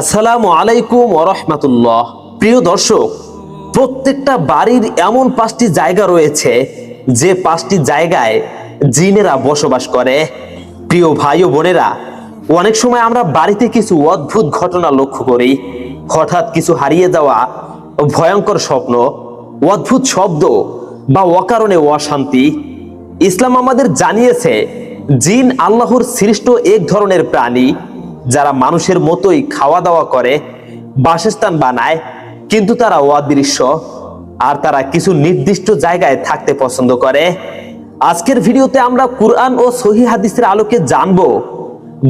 আসসালামু আলাইকুম ওরহমাতুল্লাহ প্রিয় দর্শক, প্রত্যেকটা বাড়ির এমন পাঁচটি জায়গা রয়েছে যে পাঁচটি জায়গায় জিনেরা বসবাস করে। প্রিয় ভাই ও বোনেরা, অনেক সময় আমরা বাড়িতে কিছু অদ্ভুত ঘটনা লক্ষ্য করি। হঠাৎ কিছু হারিয়ে যাওয়া ভয়ঙ্কর স্বপ্ন, অদ্ভুত শব্দ বা অকারণে অশান্তি। ইসলাম আমাদের জানিয়েছে, জিন আল্লাহর সৃষ্ট এক ধরনের প্রাণী। যারা মানুষের মতোই খাওয়া দাওয়া করে, বাসস্থান বানায়, কিন্তু তারা অদৃশ্য, আর তারা কিছু নির্দিষ্ট জায়গায় থাকতে পছন্দ করে। আজকের ভিডিওতে আমরা কুরআন ও সহি হাদিসের আলোকে জানব,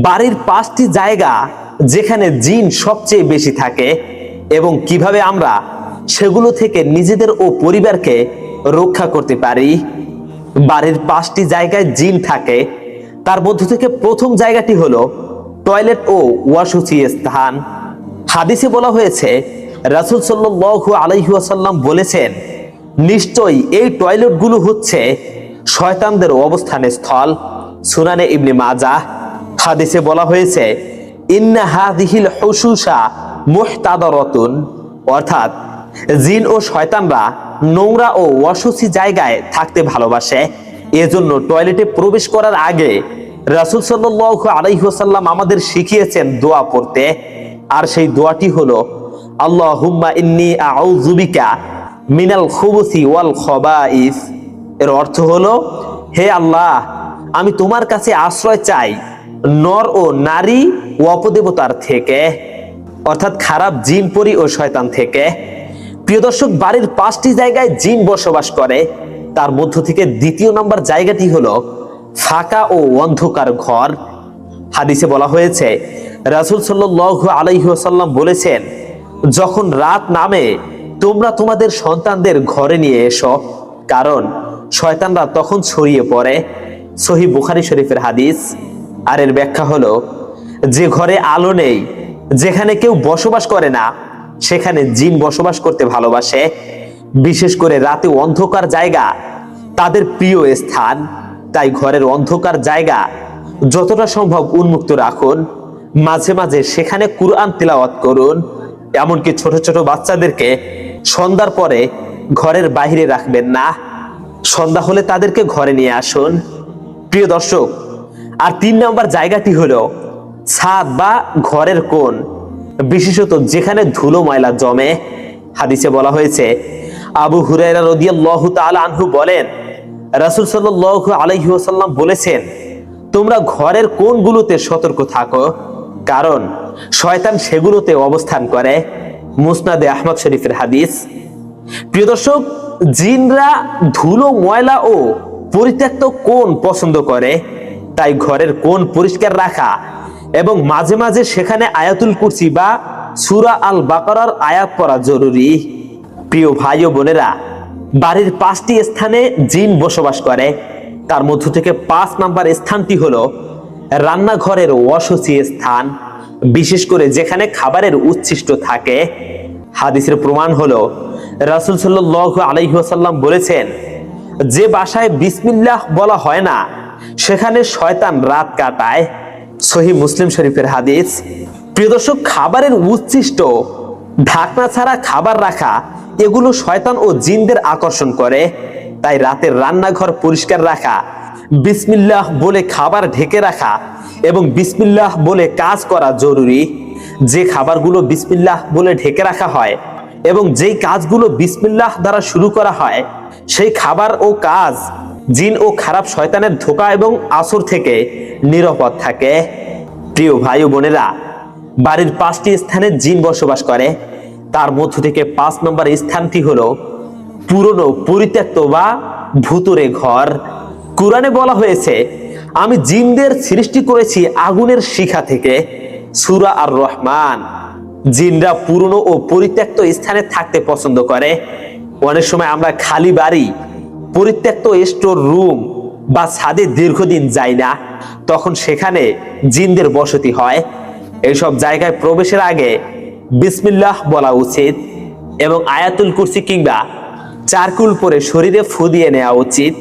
বাড়ির পাঁচটি জায়গা যেখানে জিন সবচেয়ে বেশি থাকে এবং কীভাবে আমরা সেগুলো থেকে নিজেদের ও পরিবারকে রক্ষা করতে পারি। বাড়ির পাঁচটি জায়গায় জিন থাকে, তার মধ্য থেকে প্রথম জায়গাটি হলো টয়লেট ও ওয়াসুচি স্থান। হাদিসে বলা হয়েছে, রাসুল সাল্লু আলাইহাসাল্লাম বলেছেন, নিশ্চয়ই এই টয়লেটগুলো হচ্ছে শয়তানদের অবস্থানের স্থল। সুনানে ইবনে মাজা হাদিসে বলা হয়েছে, ইন্না হাদিহিল হুসুসা মুহতাদরতুন। অর্থাৎ, জিন ও শয়তানরা নোংরা ও অসুচি জায়গায় থাকতে ভালোবাসে। এজন্য টয়লেটে প্রবেশ করার আগে রাসুল সাল্লাহ আলাইসাল্লাম আমাদের শিখিয়েছেন দোয়া পড়তে। আর সেই দোয়াটি হলো আল্লাহ হুম্মা ইন্নি আউজুবিকা মিনাল খুবুসি ওয়াল খবাইস। এর অর্থ হলো, হে আল্লাহ, আমি তোমার কাছে আশ্রয় চাই নর ও নারী ও অপদেবতার থেকে, অর্থাৎ খারাপ জিন, পরি ও শয়তান থেকে। প্রিয় দর্শক, বাড়ির পাঁচটি জায়গায় জিন বসবাস করে। তার মধ্য থেকে দ্বিতীয় নম্বর জায়গাটি হলো ফাঁকা ও অন্ধকার ঘর। হাদিসে বলা হয়েছে, রাসুল সাল্লাহ আলাইসাল্লাম বলেছেন, যখন রাত নামে, তোমরা তোমাদের সন্তানদের ঘরে নিয়ে এসো। কারণ, শয়তানরা তখন ছড়িয়ে পড়ে। সহি বুখারি শরীফের হাদিস। আর এর ব্যাখ্যা হলো, যে ঘরে আলো নেই, যেখানে কেউ বসবাস করে না, সেখানে জিন বসবাস করতে ভালোবাসে। বিশেষ করে রাতে অন্ধকার জায়গা, তাদের প্রিয় স্থান। তাই ঘরের অন্ধকার জায়গা যতটা সম্ভব উন্মুক্ত রাখুন। মাঝে মাঝে সেখানে কুরআন তিলাওয়াত করুন, এমনকি ছোট ছোট বাচ্চাদেরকে সন্ধ্যার পরে ঘরের বাইরে রাখবেন না। সন্ধ্যা হলে তাদেরকে ঘরে নিয়ে আসুন। প্রিয় দর্শক, আর তিন নম্বর জায়গাটি হলো ছাদ বা ঘরের কোণ, বিশেষত যেখানে ধুলো ময়লা জমে। হাদিসে বলা হয়েছে, আবু হুরাইরা রদিয়াল্লাহু তাআলা আনহু বলেন রাসূল সাল্লাল্লাহু আলাইহি ওয়াসাল্লাম বলেছেন, তোমরা ঘরের কোনগুলোতে সতর্ক থাকো, কারণ শয়তান সেগুলোতে অবস্থান করে। মুসনাদে আহমদ শরীফের হাদিস। প্রিয় দর্শক, জিনরা ধুলো, ময়লা ও পরিত্যক্ত কোন পছন্দ করে, তাই ঘরের কোন পরিষ্কার রাখা এবং মাঝে মাঝে সেখানে আয়াতুল কুরসি বা সুরা আল বাকারার আয়াত পড়া জরুরি। প্রিয় ভাই ও বোনেরা বাড়ির পাঁচটি স্থানে জিন বসবাস করে। তার মধ্য থেকে পাঁচ নাম্বার স্থানটি হলো রান্নাঘরের অসুচি স্থান, বিশেষ করে যেখানে খাবারের উচ্ছিষ্ট থাকে। হাদিসের প্রমাণ হলো, রাসুল সাল্লাহ আলাইসাল্লাম বলেছেন, যে বাসায় বিসমিল্লাহ বলা হয় না, সেখানে শয়তান রাত কাটায়। সহি মুসলিম শরীফের হাদিস, প্রিয় দর্শক, খাবারের উচ্ছিষ্ট, ঢাকনা ছাড়া খাবার রাখা এগুলো শয়তান ও জিনদের আকর্ষণ করে। তাই রাতের রান্নাঘর পরিষ্কার রাখা, বিসমিল্লাহ বলে খাবার ঢেকে রাখা এবং বিসমিল্লাহ বলে কাজ করা জরুরি। যে খাবারগুলো বিসমিল্লাহ বলে ঢেকে রাখা হয় এবং যেই কাজগুলো বিসমিল্লাহ দ্বারা শুরু করা হয়, সেই খাবার ও কাজ জিন ও খারাপ শয়তানের ধোকা এবং আসর থেকে নিরাপদ থাকে। প্রিয় ভাই ও বোনেরা, বাড়ির পাঁচটি স্থানে জিন বসবাস করে। তার মধ্য থেকে পাঁচ নম্বর স্থানটি হলো পুরনো, পরিত্যক্ত বা ভুতুরে ঘর। কোরআনে বলা হয়েছে, আমি জিনদের সৃষ্টি করেছি আগুনের শিখা থেকে, সুরা আর রহমান জিনরা পুরনো ও পরিত্যক্ত স্থানে থাকতে পছন্দ করে। অনেক সময় আমরা খালি বাড়ি, পরিত্যক্ত স্টোর রুম বা ছাদে দীর্ঘদিন যাই না, তখন সেখানে জিনদের বসতি হয়। এইসব জায়গায় প্রবেশের আগে বিসমিল্লাহ বলা উচিত এবং আয়াতুল কুরসি কিংবা চারকুল পরে শরীরে ফু দিয়ে নেওয়া উচিত।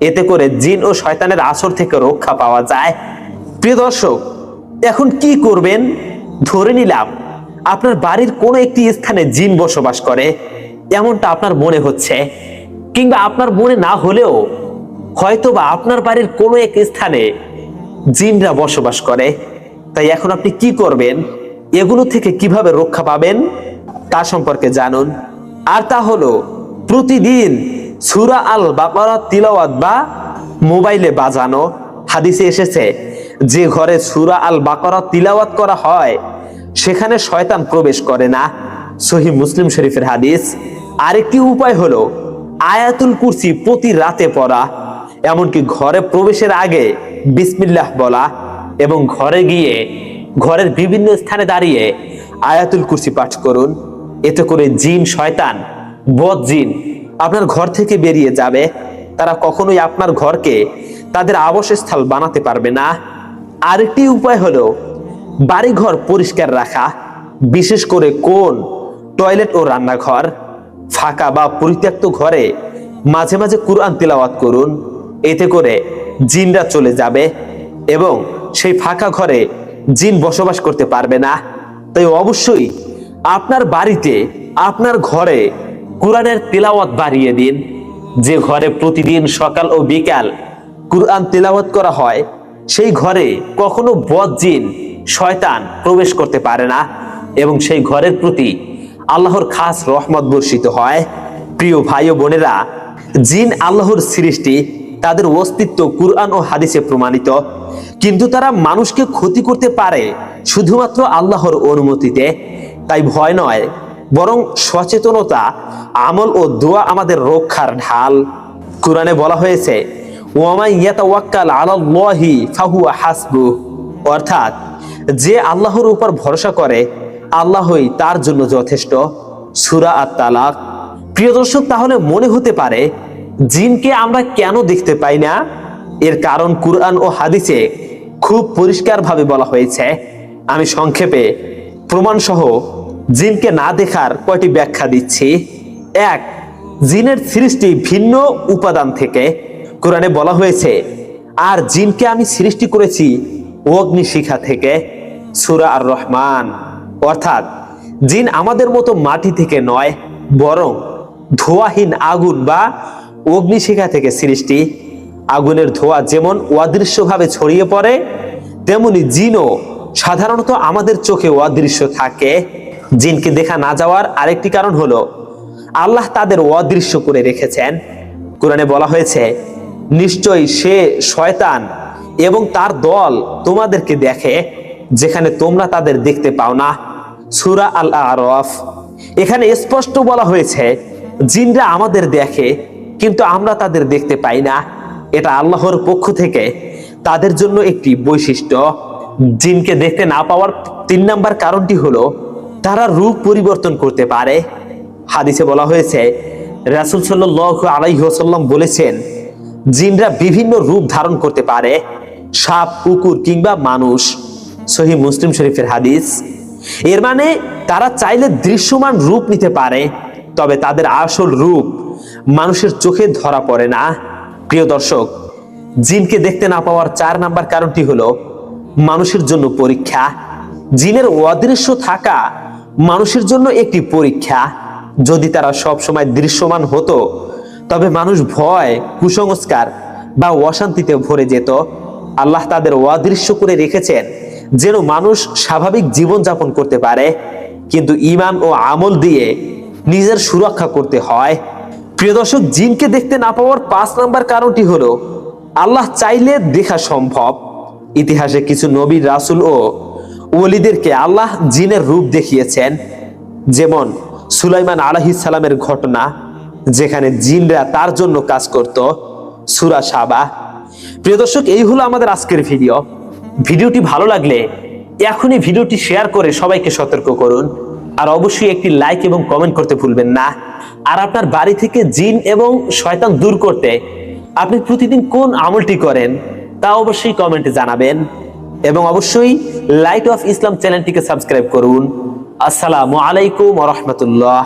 এতে করে জিন ও শয়তানের আসর থেকে রক্ষা পাওয়া যায়। প্রিয় দর্শক, এখন কি করবেন? ধরে নিলাম, আপনার বাড়ির কোনো একটি স্থানে জিন বসবাস করে, এমনটা আপনার মনে হচ্ছে। কিংবা আপনার মনে না হলেও হয়তোবা আপনার বাড়ির কোনো এক স্থানে জিনরা বসবাস করে। তাই এখন আপনি কি করবেন? এগুলো থেকে কীভাবে রক্ষা পাবেন তা সম্পর্কে জানুন। আর তা হলো, প্রতিদিন সুরা আল বাকরা তিলাওয়াত বা মোবাইলে বাজানো। হাদিসে এসেছে, যে ঘরে সুরা আল বাকরা তিলাওয়াত করা হয়, সেখানে শয়তান প্রবেশ করে না। সহি মুসলিম শরীফের হাদিস। আরেকটি উপায় হলো, আয়াতুল কুরসি প্রতি রাতে পড়া, এমনকি ঘরে প্রবেশের আগে বিসমিল্লাহ বলা, এবং ঘরে গিয়ে ঘরের বিভিন্ন স্থানে দাঁড়িয়ে আয়াতুল কুরসি পাঠ করুন। এতে করে জিন শয়তান, বদ জিন আপনার ঘর থেকে বেরিয়ে যাবে। তারা কখনোই আপনার ঘরকে তাদের আবাসস্থল বানাতে পারবে না। আরেকটি উপায় হলো বাড়িঘর পরিষ্কার রাখা, বিশেষ করে কোন টয়লেট ও রান্নাঘর। ফাঁকা বা পরিত্যক্ত ঘরে মাঝে মাঝে কুরআন তিলাওয়াত করুন। এতে করে জিনরা চলে যাবে এবং সেই ফাঁকা ঘরে জিন বসবাস করতে পারবে না। তাই অবশ্যই আপনার বাড়িতে, আপনার ঘরে কোরআনের তিলাওয়াত বাড়িয়ে দিন। যে ঘরে প্রতিদিন সকাল ও বিকাল কুরআন তিলাওয়াত করা হয়, সেই ঘরে কখনো বদ জিন শয়তান প্রবেশ করতে পারে না এবং সেই ঘরের প্রতি আল্লাহর খাস রহমত বর্ষিত হয়। প্রিয় ভাই ও বোনেরা, জিন আল্লাহর সৃষ্টি তাদের অস্তিত্ব কুরআন ও হাদিসে প্রমাণিত। কিন্তু তারা মানুষকে ক্ষতি করতে পারে শুধুমাত্র আল্লাহর অনুমতিতে। তাই ভয় নয়, বরং সচেতনতা, আমল ও দোয়া আমাদের রক্ষার ঢাল। কোরআনে বলা হয়েছে অর্থাৎ, যে আল্লাহর উপর ভরসা করে, আল্লাহই তার জন্য যথেষ্ট। সূরা আত-তালাক। প্রিয় দর্শক, তাহলে মনে হতে পারে জিনকে আমরা কেন দেখতে পাই না? এর কারণ কুরআন ও হাদিসে খুব পরিষ্কারভাবে বলা হয়েছে। আমি সংক্ষেপে প্রমাণ সহ জিনকে না দেখার কয়টি ব্যাখ্যা দিচ্ছি। এক, জিনের সৃষ্টি ভিন্ন উপাদান থেকে। কোরআনে বলা হয়েছে, আর জিনকে আমি সৃষ্টি করেছি অগ্নিশিখা থেকে। সুরা আর রহমান অর্থাৎ, জিন আমাদের মতো মাটি থেকে নয়, বরং ধোয়াহীন আগুন বা অগ্নিশিখা থেকে সৃষ্টি, আগুনের ধোঁয়া যেমন অদৃশ্যভাবে ছড়িয়ে পড়ে, তেমনি জিনও সাধারণত আমাদের চোখে অদৃশ্য থাকে। জিনকে দেখা না যাওয়ার আরেকটি কারণ হলো, আল্লাহ তাদের অদৃশ্য করে রেখেছেন। কোরআনে বলা হয়েছে, নিশ্চয়ই সে শয়তান এবং তার দল তোমাদেরকে দেখে, যেখানে তোমরা তাদের দেখতে পাও না। সুরা আল আরফ এখানে স্পষ্ট বলা হয়েছে, জিনরা আমাদের দেখে কিন্তু আমরা তাদের দেখতে পাই না। এটা আল্লাহর পক্ষ থেকে তাদের জন্য একটি বৈশিষ্ট্য। জিনকে দেখতে না পাওয়ার তিন নাম্বার কারণটি হলো, তারা রূপ পরিবর্তন করতে পারে। হাদিসে বলা হয়েছে, রাসুল সাল্লাহ আলাইসাল্লাম বলেছেন, জিনরা বিভিন্ন রূপ ধারণ করতে পারে, সাপ, কুকুর কিংবা মানুষ। সহি মুসলিম শরীফের হাদিস। এর মানে তারা চাইলে দৃশ্যমান রূপ নিতে পারে। তবে তাদের আসল রূপ মানুষের চোখে ধরা পড়ে না। প্রিয় দর্শক, জিনকে দেখতে না পাওয়ার চার নাম্বার কারণটি হলো মানুষের জন্য পরীক্ষা। জিনের অদৃশ্য থাকা মানুষের জন্য একটি পরীক্ষা। যদি তারা সব সময় দৃশ্যমান হতো, তবে মানুষ ভয়, কুসংস্কার বা অশান্তিতে ভরে যেত। আল্লাহ তাদের অদৃশ্য করে রেখেছেন যেন মানুষ স্বাভাবিক জীবন যাপন করতে পারে। কিন্তু ইমান ও আমল দিয়ে নিজের সুরক্ষা করতে হয়। প্রিয় দর্শক, জিনকে দেখতে না পাওয়ার পাঁচ নাম্বার কারণটি হলো, আল্লাহ চাইলে দেখা সম্ভব। ইতিহাসে কিছু নবী, রাসুল ও ওলিদেরকে আল্লাহ জিনের রূপ দেখিয়েছেন। যেমন সুলাইমান সালামের ঘটনা, যেখানে জিনরা তার জন্য কাজ করত, সুরা সাবা। প্রিয় দর্শক, এই হলো আমাদের আজকের ভিডিও। ভিডিওটি ভালো লাগলে এখনই ভিডিওটি শেয়ার করে সবাইকে সতর্ক করুন। আর অবশ্যই একটি লাইক এবং কমেন্ট করতে ভুলবেন না। আর আপনার বাড়ি থেকে জিন এবং শয়তান দূর করতে আপনি প্রতিদিন কোন আমলটি করেন তা অবশ্যই কমেন্টে জানাবেন। এবং অবশ্যই লাইট অফ ইসলাম চ্যানেলটিকে সাবস্ক্রাইব করুন। আসসালামু আলাইকুম রহমতুল্লাহ।